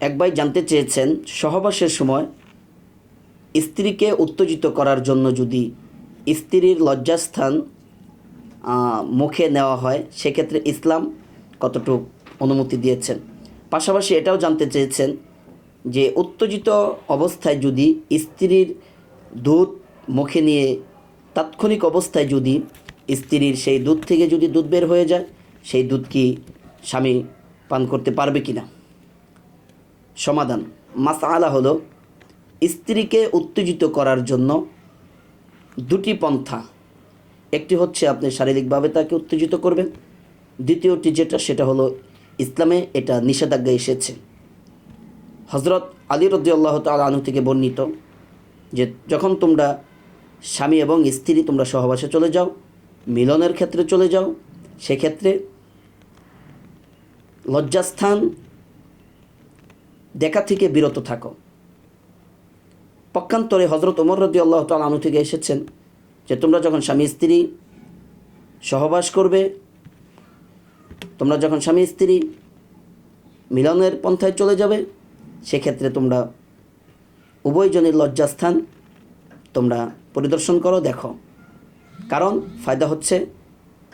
এক ভাই জানতে চেয়েছেন, সহবাসের সময় স্ত্রীকে উত্তেজিত করার জন্য যদি স্ত্রীর লজ্জাস্থান মুখে নেওয়া হয়, সেক্ষেত্রে ইসলাম কতটুকু অনুমতি দিয়েছেন? পাশাপাশি এটাও জানতে চেয়েছেন যে, উত্তেজিত অবস্থায় যদি স্ত্রীর দুধ মুখে নিয়ে, তাৎক্ষণিক অবস্থায় যদি স্ত্রীর সেই দুধ থেকে যদি দুধ বের হয়ে যায়, সেই দুধ কি স্বামী পান করতে পারবে কি না সমাধান। মাসআলা হলো, স্ত্রীকে উত্তেজিত করার জন্য দুটি পন্থা। একটি হচ্ছে আপনি শারীরিকভাবে তাকে উত্তেজিত করবেন। দ্বিতীয়টি যেটা, সেটা হলো ইসলামে এটা নিষেধাজ্ঞা এসেছে। হজরত আলী রদ্দি আল্লাহ তাল আনু থেকে বর্ণিত যে, যখন তোমরা স্বামী এবং স্ত্রী তোমরা সহবাসে চলে যাও, মিলনের ক্ষেত্রে চলে যাও, সেক্ষেত্রে লজ্জাস্থান দেখা থেকে বিরত থাকো। পক্ষান্তরে হজরত ওমর রদি আল্লাহ তাল আনু থেকে এসেছেন যে তোমরা যখন স্বামী, স্ত্রী সহবাস করবে, তোমরা যখন স্বামী, স্ত্রী মিলনের পন্থায় চলে যাবে, সেক্ষেত্রে তোমরা উভয়জনের লজ্জাস্থান তোমরা পরিদর্শন করো, দেখো। কারণ ফায়দা হচ্ছে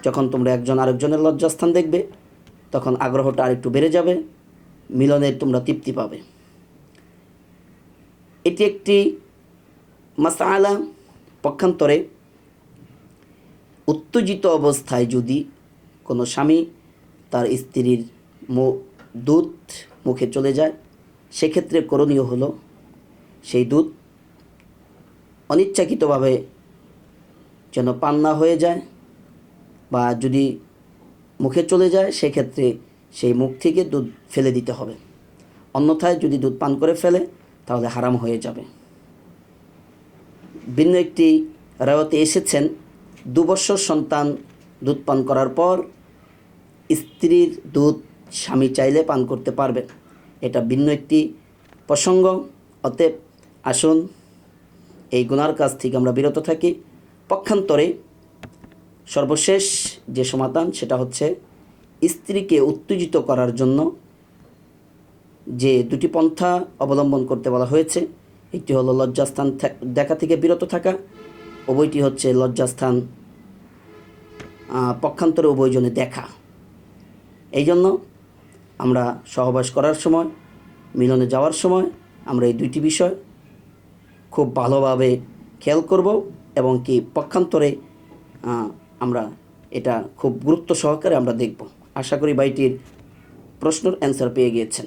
যখন তোমরা একজন আরেকজনের লজ্জাস্থান দেখবে, তখন আগ্রহটা আরেকটু বেড়ে যাবে। মিলনের তোমরা তৃপ্তি পাবে। এটি একটি মাসালা পক্ষান্তরে উত্তেজিত অবস্থায় যদি কোনো স্বামী তার স্ত্রীর দুধ মুখে চলে যায়, সেক্ষেত্রে করণীয় হলো সেই দুধ অনিচ্ছাকৃতভাবে যেন পান না হয়ে যায় বা যদি মুখে চলে যায়, সেক্ষেত্রে সেই মুখ থেকে দুধ ফেলে দিতে হবে। অন্যথায় যদি দুধ পান করে ফেলে, তাহলে হারাম হয়ে যাবে। ভিন্ন একটি রায়তে এসেছেন, দুবৎসর সন্তান দুধ পান করার পর স্ত্রীর দুধ স্বামী চাইলে পান করতে পারবে এটা ভিন্ন একটি প্রসঙ্গ। অতএব আসুন, এই গুনার কাছ থেকে আমরা বিরত থাকি। পক্ষান্তরে সর্বশেষ যে সমাধান, সেটা হচ্ছে স্ত্রীকে উত্তেজিত করার জন্য যে দুটি পন্থা অবলম্বন করতে বলা হয়েছে, একটি হলো লজ্জাস্থান দেখা থেকে বিরত থাকা উভয়টি হচ্ছে লজ্জাস্থান পক্ষান্তরে উভয়জনে দেখা। এই জন্য আমরা সহবাস করার সময়, মিলনে যাওয়ার সময় আমরা এই দুইটি বিষয় খুব ভালোভাবে খেয়াল করব এবং কি পক্ষান্তরে আমরা এটা খুব গুরুত্ব সহকারে আমরা দেখব। আশা করি বাইটির প্রশ্নর অ্যান্সার পেয়ে গিয়েছেন।